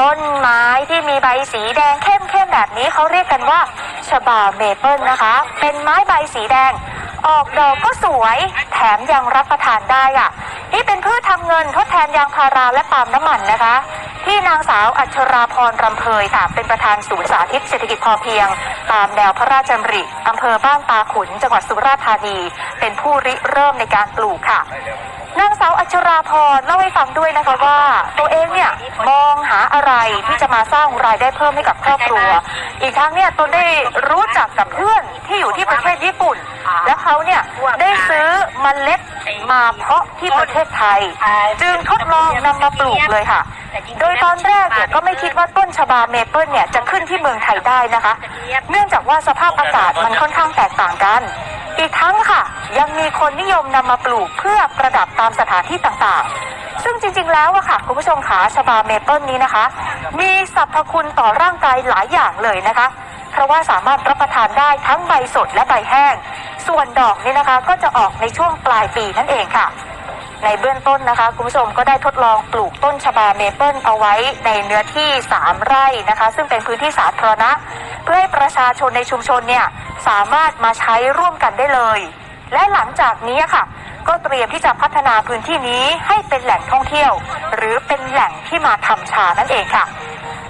ต้นไม้ที่มีใบสีแดงเข้มๆแบบนี้เขาเรียกกันว่าชบาเมเปิลนะคะ เป็นไม้ใบสีแดง ออกดอกก็สวยแถมยังรับประทานได้อะ นี่เป็นพืชทำเงินทดแทนยางพาราและปาล์มน้ำมันนะคะ ที่นางสาวอัชราพรรำเพยค่ะเป็นประธานศูนย์สาธิตเศรษฐกิจพอเพียง ตามแนวพระราชดำริอำเภอบ้านตาขุนจังหวัดสุราษฎร์ธานี เป็นผู้ริเริ่มในการปลูกค่ะ นางสาวอัชราพรเล่าให้ฟังด้วยนะคะว่า ตัวเองเนี่ยมองหาอะไรที่จะมาสร้างรายได้เพิ่มให้กับครอบครัว อีกทั้งเนี่ยตนได้รู้จักกับเพื่อนที่อยู่ที่ประเทศญี่ปุ่น แล้วเขาเนี่ยได้ซื้อเมล็ดมาเพาะที่ประเทศไทย จึงทดลองนำมาปลูกเลยค่ะ โดยตอนแรกเนี่ยก็ไม่คิดว่าต้นชบาเมเปิลเนี่ยจะขึ้นที่เมืองไทยได้นะคะ เนื่องจากว่าสภาพอากาศมันค่อนข้างแตกต่างกัน อีกทั้งค่ะ ยังมีคนนิยมนำมาปลูกเพื่อประดับตามสถานที่ต่างๆ ซึ่งจริงๆแล้วอะค่ะ คุณผู้ชมขาชบาเมเปิลนี้นะคะ มีสรรพคุณต่อร่างกายหลายอย่างเลยนะคะ เพราะว่าสามารถรับประทานได้ทั้งใบสดและใบแห้ง ส่วนดอกนี่นะคะก็จะออกในช่วงปลายปีนั่นเองค่ะในเบื้องต้นนะคะ คุณผู้ชมก็ได้ทดลองปลูกต้นชบาเมเปิลเอาไว้ในเนื้อที่ 3 ไร่นะคะ ซึ่งเป็นพื้นที่สาธารณะ เพื่อให้ประชาชนในชุมชนเนี่ย สามารถมาใช้ร่วมกันได้เลย และหลังจากนี้ค่ะ ก็เตรียมที่จะพัฒนาพื้นที่นี้ให้เป็นแหล่งท่องเที่ยว หรือเป็นแหล่งที่มาทำชานั่นเองค่ะ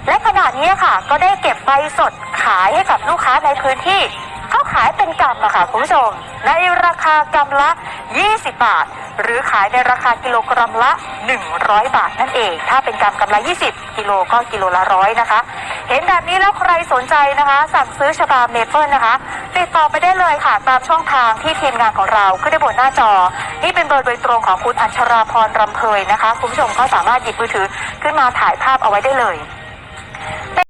และขณะนี้ค่ะ ก็ได้เก็บใบสดขายให้กับลูกค้าในพื้นที่เขาขายเป็นกำอะค่ะคุณผู้ชม ในราคากำละ 20 บาท หรือขายในราคากิโลกรัมละ 100 บาทนั่นเอง ถ้าเป็นกำกำละ 20 กิโลก็กิโลละร้อยนะคะ เห็นแบบนี้แล้วใครสนใจนะคะ สั่งซื้อชบาเมเปิลนะคะ ติดต่อไปได้เลยค่ะ ตามช่องทางที่ทีมงานของเราขึ้นได้บนหน้าจอ นี่เป็นเบอร์โดยตรงของคุณอัชราพรรำเพยนะคะ คุณผู้ชมก็สามารถหยิบมือถือขึ้นมาถ่ายภาพเอาไว้ได้เลย